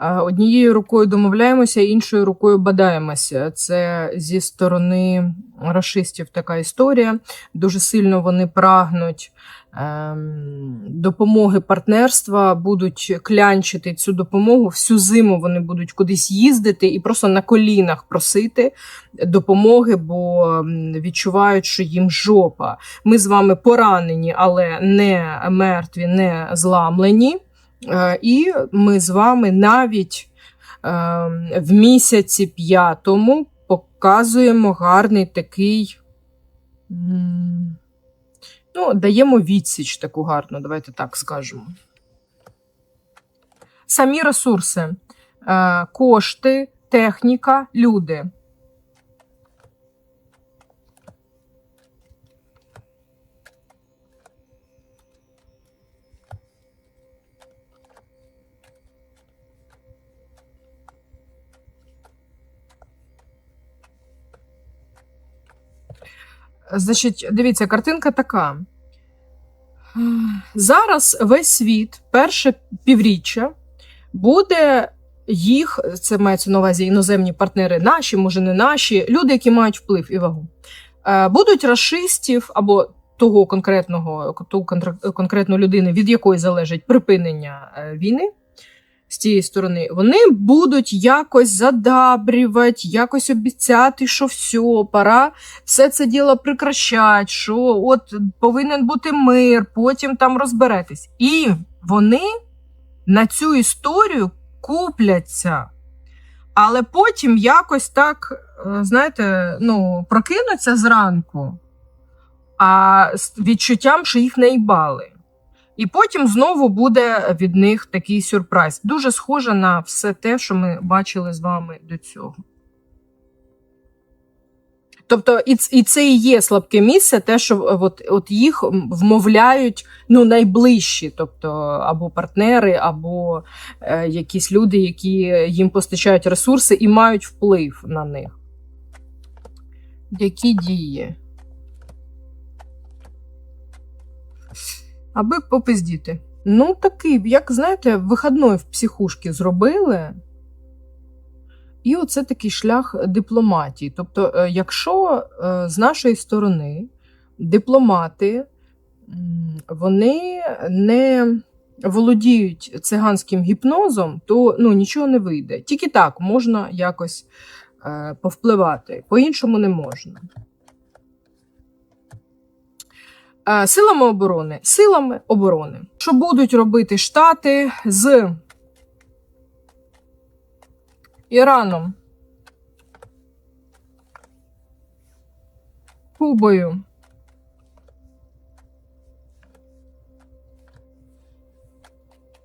Однією рукою домовляємося, іншою рукою бадаємося. Це зі сторони рашистів така історія. Дуже сильно вони прагнуть ем, допомоги партнерства, будуть клянчити цю допомогу. Всю зиму вони будуть кудись їздити і просто на колінах просити допомоги, бо відчувають, що їм жопа. Ми з вами поранені, але не мертві, не зламлені. Е, І ми з вами навіть е, в місяці п'ятому показуємо гарний такий. Ну, даємо відсіч таку гарну, давайте так скажемо. Самі ресурси, е, кошти, техніка, люди. Значить, дивіться, картинка така. Зараз весь світ, перше півріччя, буде їх, це мається на увазі іноземні партнери, наші, може не наші, люди, які мають вплив і вагу, е, будуть расистів або того конкретного, ту конкретної людини, від якої залежить припинення е, війни. З цієї сторони, вони будуть якось задабрювати, якось обіцяти, що все, пора все це діло прикращать, що от повинен бути мир, потім там розберетесь. І вони на цю історію купляться. Але потім якось так, е, знаєте, ну, прокинуться зранку, а з відчуттям, що їх наїбали. І потім знову буде від них такий сюрприз. Дуже схоже на все те, що ми бачили з вами до цього. Тобто, і, і це і є слабке місце, те, що от, от їх вмовляють ну, найближчі, тобто або партнери, або е, якісь люди, які їм постачають ресурси і мають вплив на них. Які дії? Аби попиздіти. Ну, такий, як знаєте, вихідної в психушки зробили. І оце такий шлях дипломатії. Тобто, е, якщо е, з нашої сторони дипломати вони не володіють циганським гіпнозом, то ну, нічого не вийде. Тільки так можна якось е, повпливати, по-іншому не можна. Е, Силами оборони. Силами оборони. Що будуть робити Штати з Іраном, Кубою,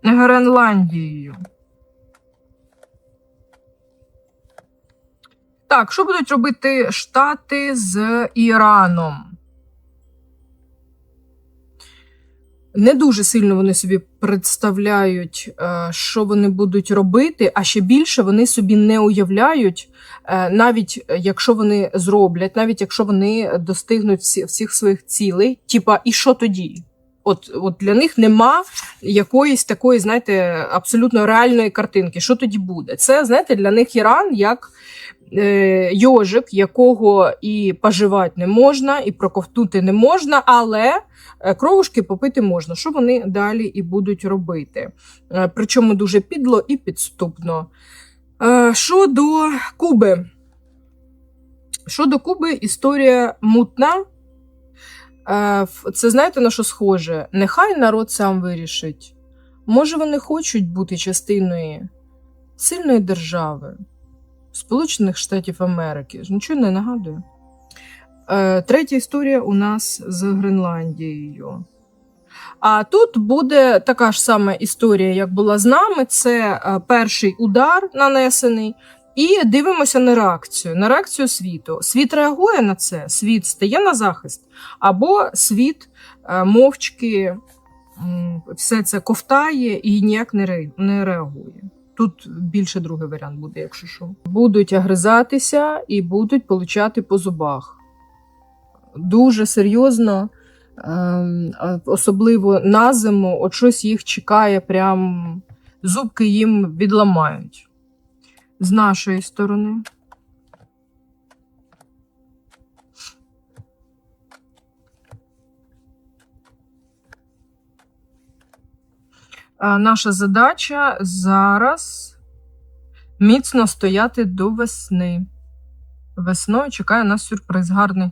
Гренландією. Так, що будуть робити Штати з Іраном? Не дуже сильно вони собі представляють, е, що вони будуть робити, а ще більше вони собі не уявляють, е, навіть якщо вони зроблять, навіть якщо вони достигнуть всі, всіх своїх цілей, типа, і що тоді? От, от для них нема якоїсь такої, знаєте, абсолютно реальної картинки. Що тоді буде? Це, знаєте, для них Іран як е, йожик, якого і поживати не можна, і проковтнути не можна, але е, кровушки попити можна. Що вони далі і будуть робити? Е, Причому дуже підло і підступно. Е, Що до Куби? Що до Куби, історія мутна. Е, Це знаєте на що схоже? Нехай народ сам вирішить. Може, вони хочуть бути частиною сильної держави, Сполучених Штатів Америки. Ж Нічого не нагадує. Е, Третя історія у нас з Гренландією. А тут буде така ж сама історія, як була з нами. Це е, перший удар нанесений. І дивимося на реакцію, на реакцію світу. Світ реагує на це, світ стає на захист, або світ е, мовчки все це ковтає і ніяк не реагує. Тут більше другий варіант буде, якщо що. Будуть агризатися і будуть получати по зубах. Дуже серйозно, ем, особливо на зиму, от щось їх чекає прям зубки їм відламають. З нашої сторони. Наша задача зараз міцно стояти до весни. Весною чекає нас сюрприз гарний.